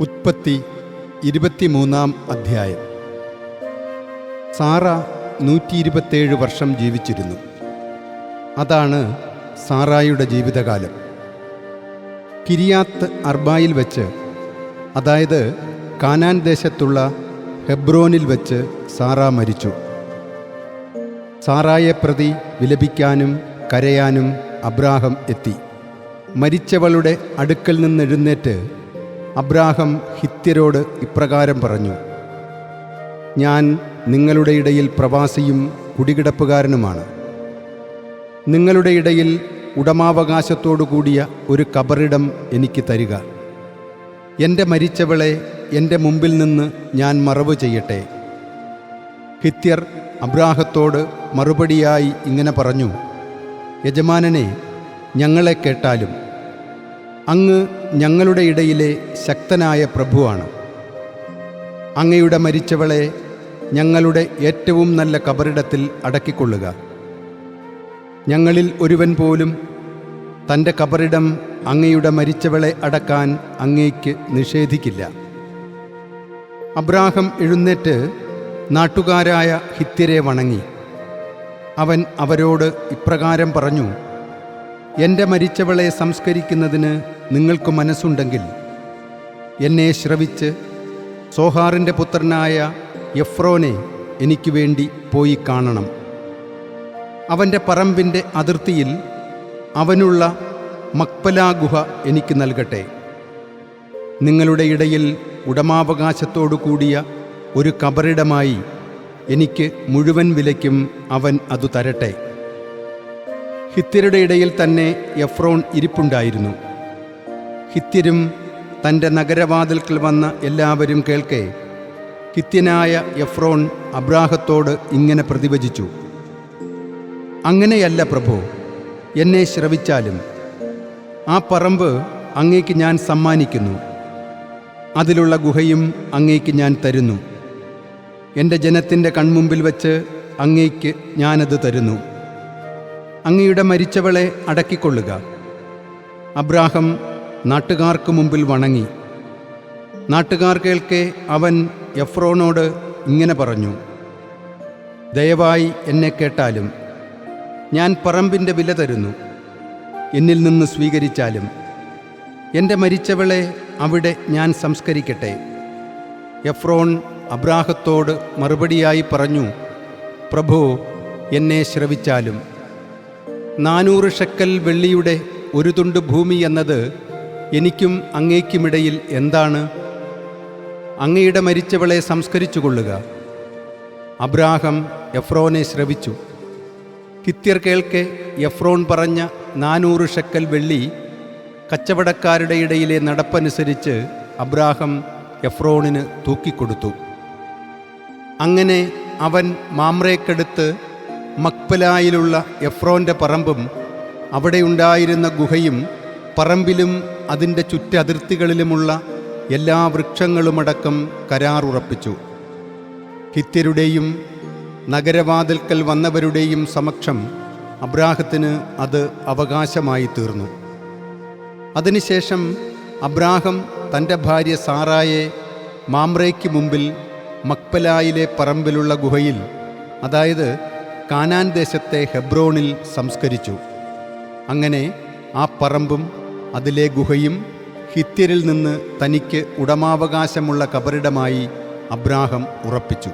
ഉത്പത്തി ഇരുപത്തിമൂന്നാം അധ്യായം. സാറ നൂറ്റി ഇരുപത്തേഴ് വർഷം ജീവിച്ചിരുന്നു. അതാണ് സാറായുടെ ജീവിതകാലം. കിരിയാത്ത് അർബായിൽ വെച്ച് അതായത് കാനാൻ ദേശത്തുള്ള ഹെബ്രോനിൽ വെച്ച് സാറ മരിച്ചു. സാറായെ പ്രതി വിലപിക്കാനും കരയാനും അബ്രാഹം എത്തി. മരിച്ചവളുടെ അടുക്കൽ നിന്നെഴുന്നേറ്റ് അബ്രാഹം ഹിത്യരോട് ഇപ്രകാരം പറഞ്ഞു ഞാൻ നിങ്ങളുടെ ഇടയിൽ പ്രവാസിയും കുടികിടപ്പുകാരനുമാണ്. നിങ്ങളുടെ ഇടയിൽ ഉടമാവകാശത്തോടു കൂടിയ ഒരു കബറിടം എനിക്ക് തരിക. എന്റെ മരിച്ചവളെ എന്റെ മുമ്പിൽ നിന്ന് ഞാൻ മറവ് ചെയ്യട്ടെ. ഹിത്യർ അബ്രാഹത്തോട് മറുപടിയായി ഇങ്ങനെ പറഞ്ഞു യജമാനനെ ഞങ്ങളെ കേട്ടാലും അങ്ങ് ഞങ്ങളുടെ ഇടയിലെ ശക്തനായ പ്രഭുവാണ്. അങ്ങയുടെ മരിച്ചവളെ ഞങ്ങളുടെ ഏറ്റവും നല്ല കബറിടത്തിൽ അടക്കിക്കൊള്ളുക. ഞങ്ങളിൽ ഒരുവൻ പോലും തന്റെ കബറിടം അങ്ങയുടെ മരിച്ചവളെ അടക്കാൻ അങ്ങേക്ക് നിഷേധിക്കില്ല. അബ്രാഹം എഴുന്നേറ്റ് നാട്ടുകാരായ ഹിത്യരെ വണങ്ങി. അവൻ അവരോട് ഇപ്രകാരം പറഞ്ഞു എന്റെ മരിച്ചവളെ സംസ്കരിക്കുന്നതിന് നിങ്ങൾക്ക് മനസ്സുണ്ടെങ്കിൽ എന്നെ ശ്രവിച്ച് സോഹാറിന്റെ പുത്രനായ എഫ്രോനെ എനിക്ക് വേണ്ടി പോയി കാണണം. അവന്റെ പറമ്പിന്റെ അതിർത്തിയിൽ അവനുള്ള മക്പലാ ഗുഹ എനിക്ക് നൽകട്ടെ. നിങ്ങളുടെ ഇടയിൽ ഉടമാവകാശത്തോടു കൂടിയ ഒരു കബറിടമായി എനിക്ക് മുഴുവൻ വിലയ്ക്കും അവൻ അതു തരട്ടെ. ഹിത്തിരുടെ ഇടയിൽ തന്നെ എഫ്രോൺ ഇരിപ്പുണ്ടായിരുന്നു. ഹിത്യരും തന്റെ നഗരവാതിൽക്കൽ വന്ന എല്ലാവരും കേൾക്കെ. ഹിത്യനായ എഫ്രോൺ അബ്രാഹത്തോട് ഇങ്ങനെ പ്രതിവചിച്ചു. അങ്ങനെയല്ല പ്രഭു എന്നെ ശ്രവിച്ചാലും. ആ പറമ്പ് അങ്ങേക്ക് ഞാൻ സമ്മാനിക്കുന്നു. അതിലുള്ള ഗുഹയും അങ്ങേക്ക് ഞാൻ തരുന്നു. എന്റെ ജനത്തിന്റെ കൺമുമ്പിൽ വച്ച് അങ്ങേക്ക് ഞാനത് തരുന്നു. അങ്ങയുടെ മരിച്ചവളെ അടക്കിക്കൊള്ളുക. അബ്രാഹം നാട്ടുകാർക്ക് മുമ്പിൽ വണങ്ങി. നാട്ടുകാർ കേൾക്കെ അവൻ എഫ്രോനോട് ഇങ്ങനെ പറഞ്ഞു ദയവായി എന്നെ കേട്ടാലും ഞാൻ പറമ്പിന്റെ വില തരുന്നു എന്നിൽ നിന്ന് സ്വീകരിച്ചാലും. എന്റെ മരിച്ചവളെ അവിടെ ഞാൻ സംസ്കരിക്കട്ടെ. എഫ്രോൺ അബ്രാഹത്തോട് മറുപടിയായി പറഞ്ഞു പ്രഭു എന്നെ ശ്രവിച്ചാലും. നാനൂറ് ഷക്കൽ വെള്ളിയുടെ ഒരു തുണ്ട് ഭൂമി എന്നത് എനിക്കും അങ്ങേക്കുമിടയിൽ എന്താണ്? അങ്ങയുടെ മരിച്ചവളെ സംസ്കരിച്ചു കൊള്ളുക അബ്രാഹം എഫ്രോനെ ശ്രവിച്ചു. കിത്യർ കേൾക്കെ എഫ്രോൺ പറഞ്ഞ നാനൂറ് ഷെക്കൽ വെള്ളി കച്ചവടക്കാരുടെ ഇടയിലെ നടപ്പനുസരിച്ച് അബ്രാഹം എഫ്രോണിന് തൂക്കിക്കൊടുത്തു. അങ്ങനെ അവൻ മാമ്രേക്കെടുത്ത് മക്പലായിലുള്ള എഫ്രോന്റെ പറമ്പും അവിടെയുണ്ടായിരുന്ന ഗുഹയും പറമ്പിലും അതിന്റെ ചുറ്റതിർത്തികളിലുമുള്ള എല്ലാ വൃക്ഷങ്ങളുമടക്കം കരാറുറപ്പിച്ചു ഹിത്യരുടെയും നഗരവാതിൽക്കൽ വന്നവരുടെയും സമക്ഷം അബ്രാഹത്തിന് അത് അവകാശമായി തീർന്നു അതിനുശേഷം അബ്രാഹം തന്റെ ഭാര്യ സാറായെ മാമ്രയ്ക്ക് മുമ്പിൽ മക്പലായിലെ പറമ്പിലുള്ള ഗുഹയിൽ അതായത് കാനാൻ ദേശത്തെ ഹെബ്രോണിൽ സംസ്കരിച്ചു. അങ്ങനെ ആ പറമ്പും അതിലെ ഗുഹയും ഹിത്യരിൽ നിന്ന് തനിക്ക് ഉടമാവകാശമുള്ള കബറിടമായി അബ്രാഹം ഉറപ്പിച്ചു.